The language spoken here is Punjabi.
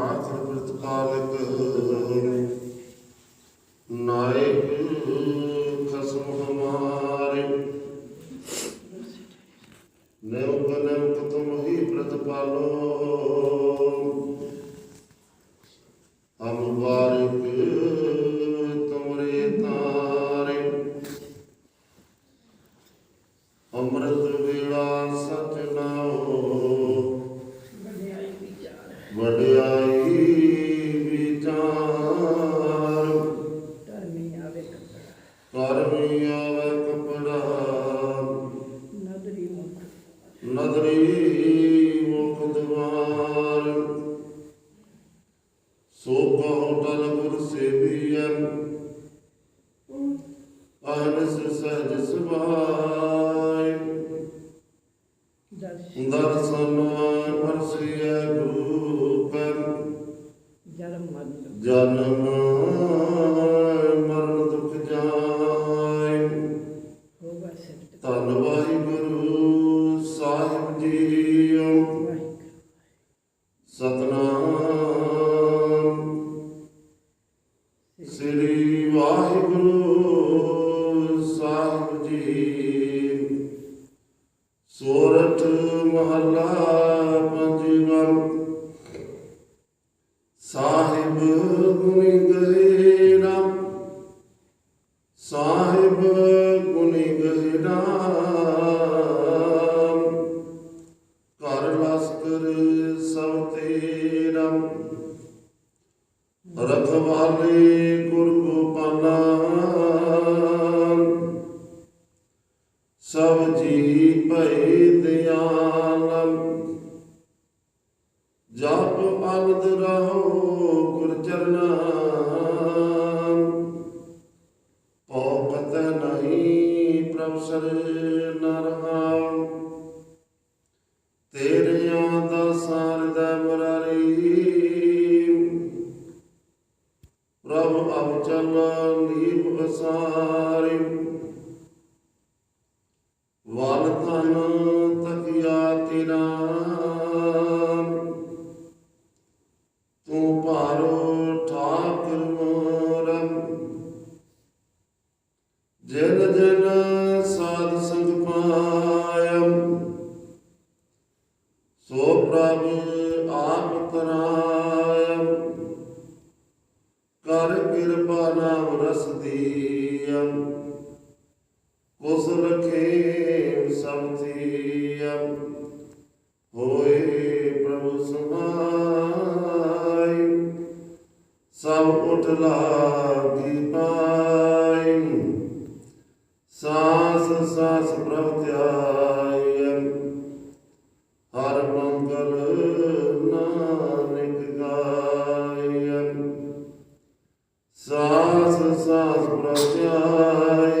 ਆਖਰ ਪ੍ਰਤਪਾਲਕ ਨਾਇਕ ਖਸਮ ਹਮਾਰੇ ਨੇਉ ਬਨਮ ਤੁਮ ਹੀ ਪ੍ਰਤਪਾਲੋ ਹਮ ਵਾਰਿਕ ਨਦਰੀ ਮੁਖ ਦਵਾਰ। ਸੋ ਕਹੋ ਗੁਰ ਸੇਵੀਐਨ ਅਹਨਸ ਸਹਿਜ ਸੁਭਾਇ ਦਰਸ਼ਨ ਪਰਸਿਐ ਰੂਪੰ। ਜਨਮ ਮਰਨ ਦੁਖ। ਧੰਨ ਵਾਹਿਗੁਰੂ। ਸਾਹਿਬ ਜੀਓ। ਸਤਨਾਮ। ਸ੍ਰੀ ਵਾਹਿਗੁਰੂ ਸਾਹਿਬ ਜੀ। ਸੋਰਠ ਮਹੱਲਾ ਪੰਜਵਾਂ ਸਾਹਿਬ ਗੁਣੀ ਗਹਿਰਾ ਸਾਹਿਬ ਗੁਣੀ ਗਹਿਰਾ ਲਸਕਰ ਸਭ ਤੇਰਾ ਰਖਵਾਲੇ ਗੁਰ ਗੋਪਾਲਾ ਸਭ ਜੀ ਭਈ ਦਿਆਲ। ਜਪ ਅਨੰਦ ਰਹੋ ਗੁਰ ਚਰਨਾ, ਪਉ ਪਤ ਨਹੀਂ ਪ੍ਰਭ ਸਰ। ਪ੍ਰਭ ਅਬ ਨੀਪ ਅਸਾਰੀ ਵਲ ਧਨ ਤਕਿਆ ਤੇਰਾ ਤੂੰ ਭਾਰੋ ਠਾਕੁਰ ਮੋਰਮ। ਜਨ ਜਨ ਸਾਧ ਸੰਗ ਪਾਇਮ ਪ੍ਰਭੂ ਸਮਾਈ, ਸਭ ਉਠ ਲਾਗੀ ਪਾਈ। ਸਾਸ ਸਾਸ ਪ੍ਰਭ ਧਿਆਇ ਹਰ ਮੰਗਲ ਨਾਨਕ ਗਾਇ ਸਾਸ ਸਾਸ ਪ੍ਰਭ ਧਿਆਇ